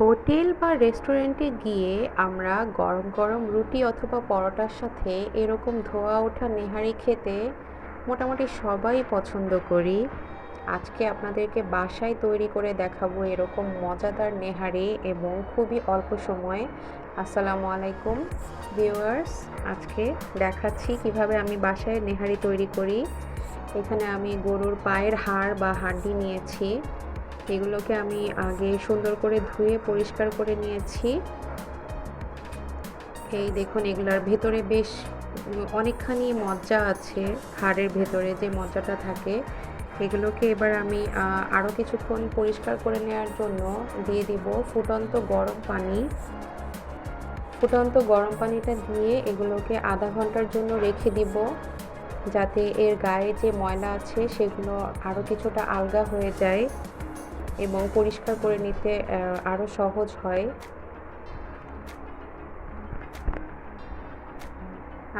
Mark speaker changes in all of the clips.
Speaker 1: Hotel বা রেস্টুরেন্টে গিয়ে আমরা গরম গরম রুটি অথবা পরোটার সাথে এরকম ধোয়া ওঠা নেহারি খেতে মোটামুটি সবাই পছন্দ করি। আজকে আপনাদেরকে বাসায় তৈরি করে দেখাবো এরকম মজাদার নেহারি এবং খুবই অল্প সময়ে। আসসালামু আলাইকুম, ভিউয়ার্স। আজকে দেখাচ্ছি কীভাবে আমি বাসায় নেহারি তৈরি করি। এখানে আমি গরুর পায়ের হাড় বা হাড্ডি নিয়েছি। এগুলোকে আমি আগে সুন্দর করে ধুয়ে পরিষ্কার করে নিয়েছি। এই দেখুন, এগুলার ভেতরে বেশ অনেকখানি মজ্জা আছে হাড়ের ভেতরে যে মজ্জাটা থাকে। এগুলোকে এবার আমি আরও কিছুক্ষণ পরিষ্কার করে নেওয়ার জন্য দিয়ে দিব ফুটন্ত গরম পানি। ফুটন্ত গরম পানিটা দিয়ে এগুলোকে আধা ঘণ্টার জন্য রেখে দিব, যাতে এর গায়ে যে ময়লা আছে সেগুলো আরও কিছুটা আলগা হয়ে যায়। এবং পরিষ্কার করে নিতে আরও সহজ হয়।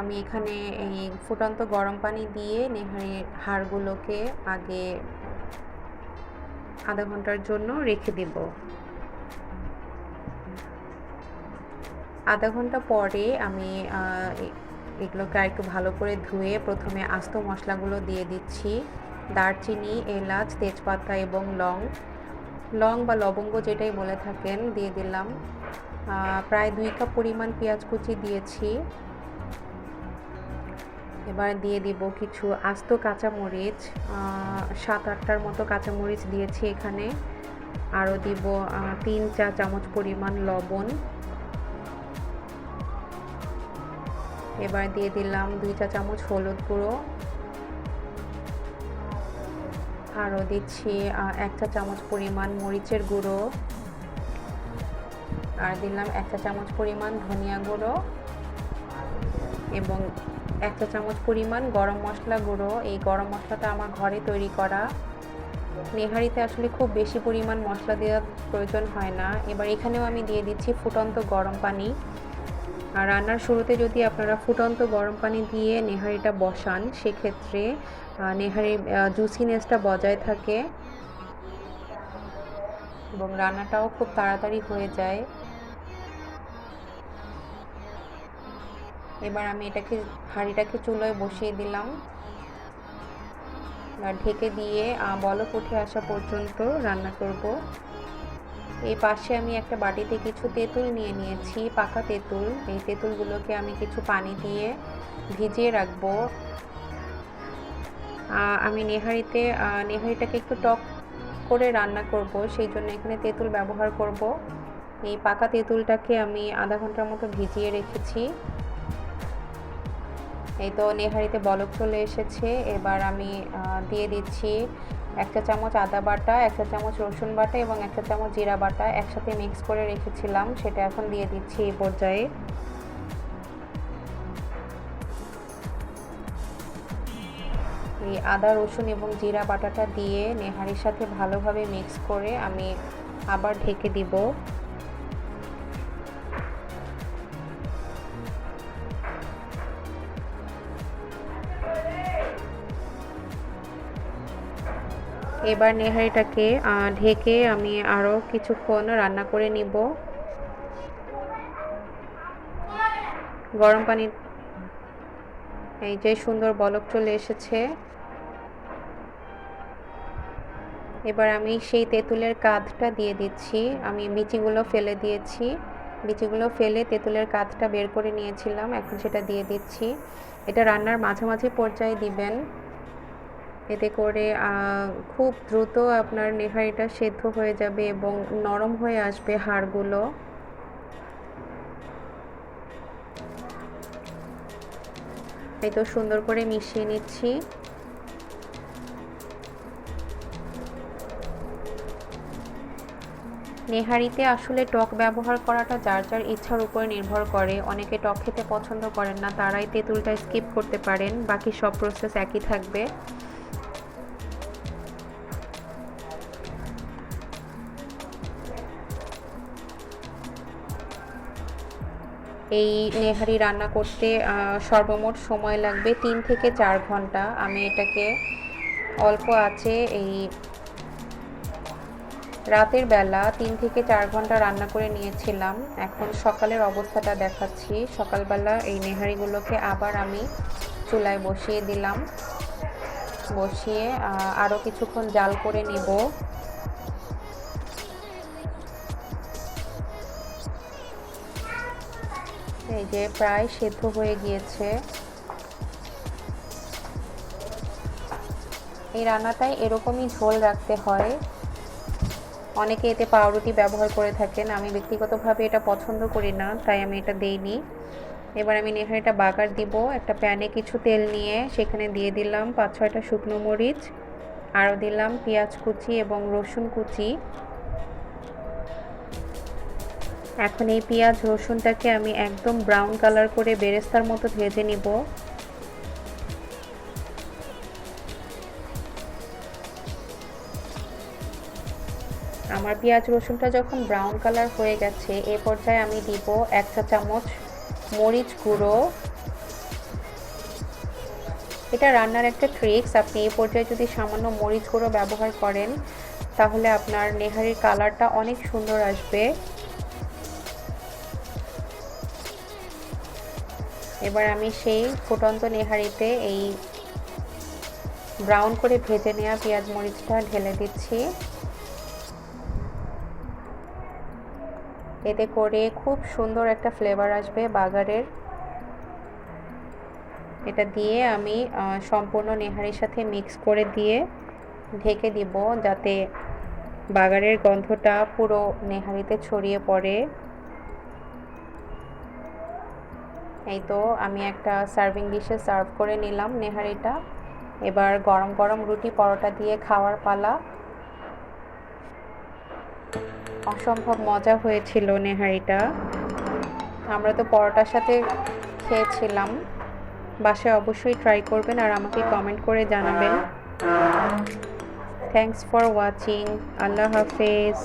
Speaker 1: আমি এখানে এই ফুটন্ত গরম পানি দিয়ে নেহারির হাড়গুলোকে আগে আধা ঘণ্টার জন্য রেখে দেব। আধা ঘণ্টা পরে আমি এগুলোকে আর একটু ভালো করে ধুয়ে প্রথমে আস্ত মশলাগুলো দিয়ে দিচ্ছি। দারচিনি, এলাচ, তেজপাতা এবং লং লং বা লবঙ্গ যেটাই বলে থাকেন, দিয়ে দিলাম। প্রায় দুই কাপ পরিমাণ পেঁয়াজ কুচি দিয়েছি। এবার দিয়ে দিব কিছু আস্ত কাঁচামরিচ। সাত আটটার মতো কাঁচামরিচ দিয়েছি এখানে। আরও দিব তিন চা চামচ পরিমাণ লবণ। এবার দিয়ে দিলাম দুই চা চামচ হলুদ গুঁড়ো। আরও দিচ্ছি এক চা চামচ পরিমাণ মরিচের গুঁড়ো, আর দিলাম এক চা চামচ পরিমাণ ধনিয়া গুঁড়ো এবং এক চা চামচ পরিমাণ গরম মশলা গুঁড়ো। এই গরম মশলাটা আমার ঘরে তৈরি করা। নেহারিতে আসলে খুব বেশি পরিমাণ মশলা দেওয়ার প্রয়োজন হয় না। এবার এখানেও আমি দিয়ে দিচ্ছি ফুটন্ত গরম পানি। আর রান্নার শুরুতে যদি আপনারা ফুটন্ত গরম পানি দিয়ে নেহারিটা বসান, সেক্ষেত্রে নেহারির জুসিনেসটা বজায় থাকে এবং রান্নাটাও খুব তাড়াতাড়ি হয়ে যায়। এবার আমি এটাকে, হাঁড়িটাকে চুলোয় বসিয়ে দিলাম। ঢেকে দিয়ে বলক উঠে আসা পর্যন্ত রান্না করব। এই পাশে আমি একটা বাটিতে কিছু তেঁতুল নিয়ে নিয়েছি, পাকা তেঁতুল। এই তেঁতুলগুলোকে আমি কিছু পানি দিয়ে ভিজিয়ে রাখব। আমি নেহারিতে নেহারিটাকে একটু টক করে রান্না করব, সেই জন্য এখানে তেঁতুল ব্যবহার করব। এই পাকা তেঁতুলটাকে আমি আধা ঘণ্টার মতো ভিজিয়ে রেখেছি। এই তো নেহারিতে বলক চলে এসেছে। এবার আমি দিয়ে দিচ্ছি একটা চামচ আদা বাটা, একটা চামচ রসুন বাটা এবং একটা চামচ জিরা বাটা একসাথে মিক্স করে রেখেছিলাম। সেটা এখন দিয়ে দিচ্ছি এই পর্যায়ে। এই আদা, রসুন এবং জিরা বাটাটা দিয়ে নেহারির সাথে ভালোভাবে মিক্স করে আমি আবার ঢেকে দিব। এবার নেহারিটাকে ঢেকে আমি আরও কিছুক্ষণ রান্না করে নিব। গরম পানি, এই যে সুন্দর বলক চলে এসেছে। এবার আমি সেই তেঁতুলের কাঁধটা দিয়ে দিচ্ছি। আমি বিচিগুলো ফেলে দিয়েছি। বিচিগুলো ফেলে তেঁতুলের কাঁধটা বের করে নিয়েছিলাম। এখন সেটা দিয়ে দিচ্ছি। এটা রান্নার মাঝামাঝি পর্যায়ে দিবেন। এতে করে খুব দ্রুত আপনার নেহারিটা সেদ্ধ হয়ে যাবে এবং নরম হয়ে আসবে হাড়গুলো। এই তো সুন্দর করে মিশিয়ে নিচ্ছি। নেহারিতে আসলে টক ব্যবহার করাটা যার যার ইচ্ছার উপরে নির্ভর করে। অনেকে টক খেতে পছন্দ করেন না, তারাই তেঁতুলটা স্কিপ করতে পারেন, বাকি সব প্রসেস একই থাকবে। এই নেহারি রান্না করতে সর্বমোট সময় লাগবে তিন থেকে চার ঘণ্টা। আমি এটাকে অল্প আছে এই রাতের বেলা তিন থেকে চার ঘণ্টা রান্না করে নিয়েছিলাম। এখন সকালের অবস্থাটা দেখাচ্ছি। সকালবেলা এই নেহারিগুলোকে আবার আমি চুলায় বসিয়ে দিলাম। বসিয়ে আরও কিছুক্ষণ জাল করে নিব। এই যে প্রায় সেদ্ধ হয়ে গিয়েছে। এই রান্নাটায় এরকমই ঝোল রাখতে হয়। অনেকে এতে পাউরুটি ব্যবহার করে থাকেন। আমি ব্যক্তিগতভাবে এটা পছন্দ করি না, তাই আমি এটা দেইনি। এবার আমি নেহারিটা বাগার দিব, একটা প্যানে কিছু তেল নিয়ে সেখানে দিয়ে দিলাম পাঁচ ছয়টা শুকনো মরিচ, আরও দিলাম পেঁয়াজ কুচি এবং রসুন কুচি। এখন এই পেঁয়াজ, রসুনটাকে আমি একদম ব্রাউন কালার করে বেরেস্তার মতো ভেজে নিব। আমার পেঁয়াজ, রসুনটা যখন ব্রাউন কালার হয়ে গেছে, এ পর্যায়ে আমি দিব এক চা চামচ মরিচ গুঁড়ো। এটা রান্নার একটা ট্রিক্স আপনি এই পর্যায়ে যদি সামান্য মরিচ গুঁড়ো ব্যবহার করেন, তাহলে আপনার নেহারির কালারটা অনেক সুন্দর আসবে। এবার আমি সেই ফুটন্ত নেহারিতে এই ব্রাউন করে ভেজে নেওয়া পেঁয়াজ মরিচটা ঢেলে দিচ্ছি। এতে করে খুব সুন্দর একটা ফ্লেভার আসবে বাগারের। এটা দিয়ে আমি সম্পূর্ণ নেহারির সাথে মিক্স করে দিয়ে ঢেকে দিব যাতে বাগারের গন্ধটা পুরো নেহারিতে ছড়িয়ে পড়ে। এই তো আমি একটা সার্ভিং ডিশে সার্ভ করে নিলাম নেহারিটা এবার গরম গরম রুটি পরোটা দিয়ে খাওয়ার পালা। অসম্ভব মজা হয়েছিল নেহারিটা আমরা তো পরোটার সাথে খেয়েছিলাম। বাসায় অবশ্যই ট্রাই করবেন আর আমাকে কমেন্ট করে জানাবেন। থ্যাংকস ফর ওয়াচিং আল্লাহ হাফেজ।